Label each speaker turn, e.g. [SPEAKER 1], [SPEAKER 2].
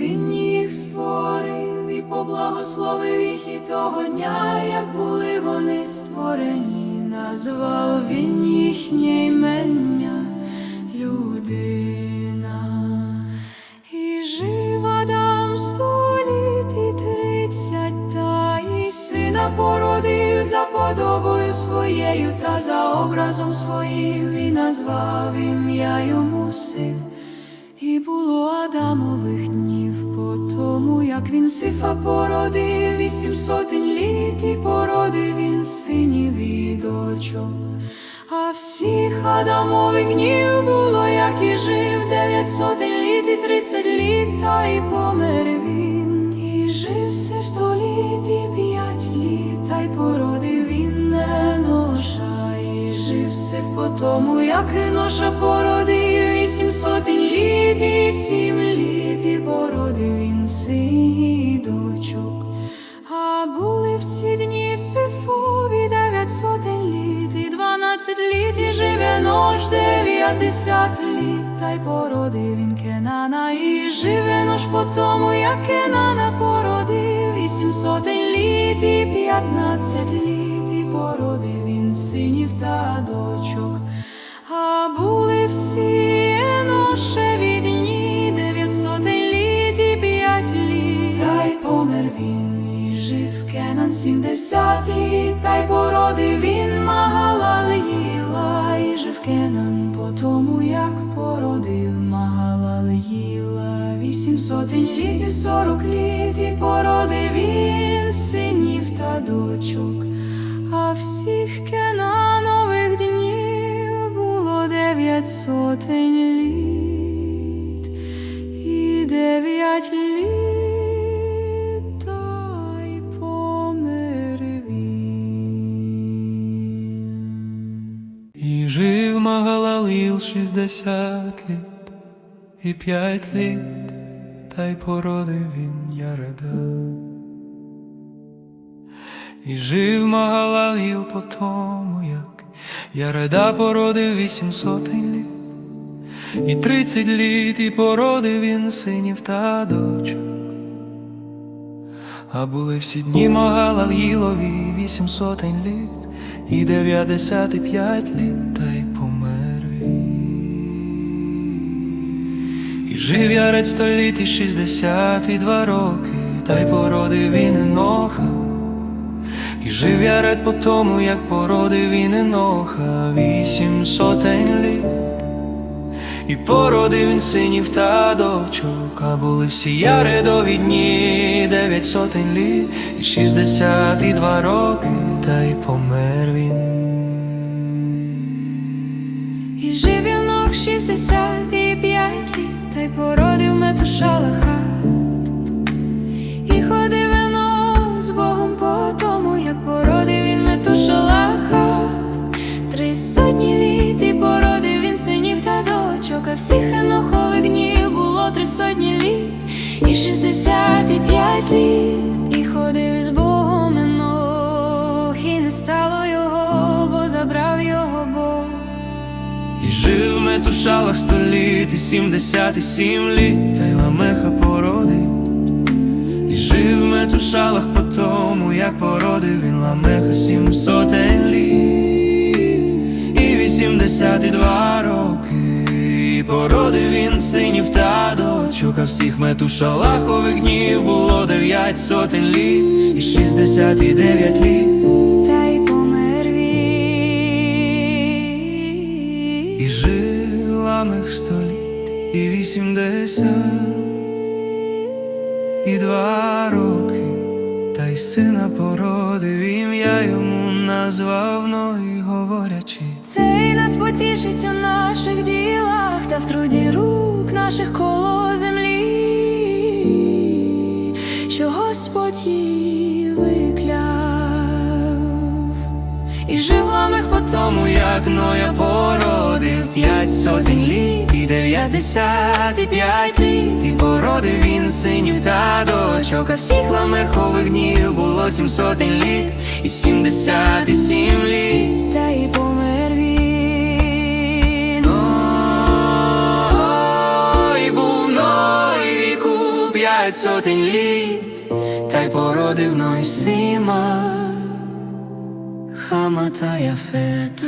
[SPEAKER 1] він їх створив і поблагословив їх і того дня, як були вони створені, назвав він їхнє імення людина. І жив Адам сто літ і тридцять, та й сина породив за подобою своєю та за образом своїм, і назвав ім'я йому син. І було Адамових днів по тому, як він сифа породив, вісім сотень літ, і породив він синів і дочок. А всіх Адамових днів було, як і жив, дев'ять сотень літ і тридцять літ, та й помер він. І жив се сто літ і п'ять літ, та й породив жив по тому, як Еноша породив, вісім сотень літ і сім літ, і породив він синів і дочок. А були всі дні Сифові дев'ять сотень літ і дванадцять літ, і живе нож дев'ятдесят літ, та й породив він Кенана, і живе нож по тому, як Кенана породив, вісім сотень літ і п'ятнадцять літ, і породив він синів та дочок. А були всі еношеві дні, дев'ять сотень літ і п'ять літ, та й помер він, і жив Кенан сімдесят літ, та й породив він Магалаліла, і жив Кенан по тому, як породив Магалаліла, вісім сотень літ і сорок літ, і породив він синів та дочок. А всіх було дев'ять сотень літ і дев'ять літ, й помер.
[SPEAKER 2] І жив Магалаліл шістдесят літ і п'ять літ, та й породив він Яреда. І жив Магалаліл по тому, як Яреда породив вісім сотень літ, і тридцять літ, і породив він синів та дочок. А були всі дні Магалалілові вісім сотень літ, і дев'ятдесят п'ять літ, та й помер він. І жив ярець сто літ і шістдесят і два роки, та й породив він Еноха. І жив яред по тому, як породив він Еноха, вісім сотень літ. І породив він синів та дочок, а були всі яредові дні, дев'ять сотень літ, і шістдесят і два роки, та й помер він.
[SPEAKER 1] І жив Янох шістдесят і п'ять літ, та й породив Метушалаха. А всіх Енохових днів було три сотні літ, і шістдесят і п'ять літ, і ходив із Богом Енох, і не стало його, бо забрав його Бог.
[SPEAKER 2] І жив в метушалах сто літ, і сімдесят і сім літ, та й ламеха породив. І жив в метушалах по тому, як породив він ламеха сім сотень літ, і вісімдесят і два роки, породив він синів та дочок, а всіх метушалахових днів було дев'ять сотень літ, і шістдесят і дев'ять літ.
[SPEAKER 1] Та й помер
[SPEAKER 2] І
[SPEAKER 1] він.
[SPEAKER 2] ламих сто літ і вісімдесят і два роки, та й сина породив ім'я йому назвав Ной, говорячи.
[SPEAKER 1] Потішить у наших ділах та в труді рук наших коло землі, що Господь її викляв. І жив ламих по
[SPEAKER 2] Тому як Ноя породив п'ять сотень літ і дев'ятдесят і п'ять літ, і породив він синів та дочок, а всіх ламехових днів було сім сотень літ, і сімдесят і сім літ.
[SPEAKER 1] та й помер
[SPEAKER 2] сотень літ, та й породив Нойсима, Хама та Яфета.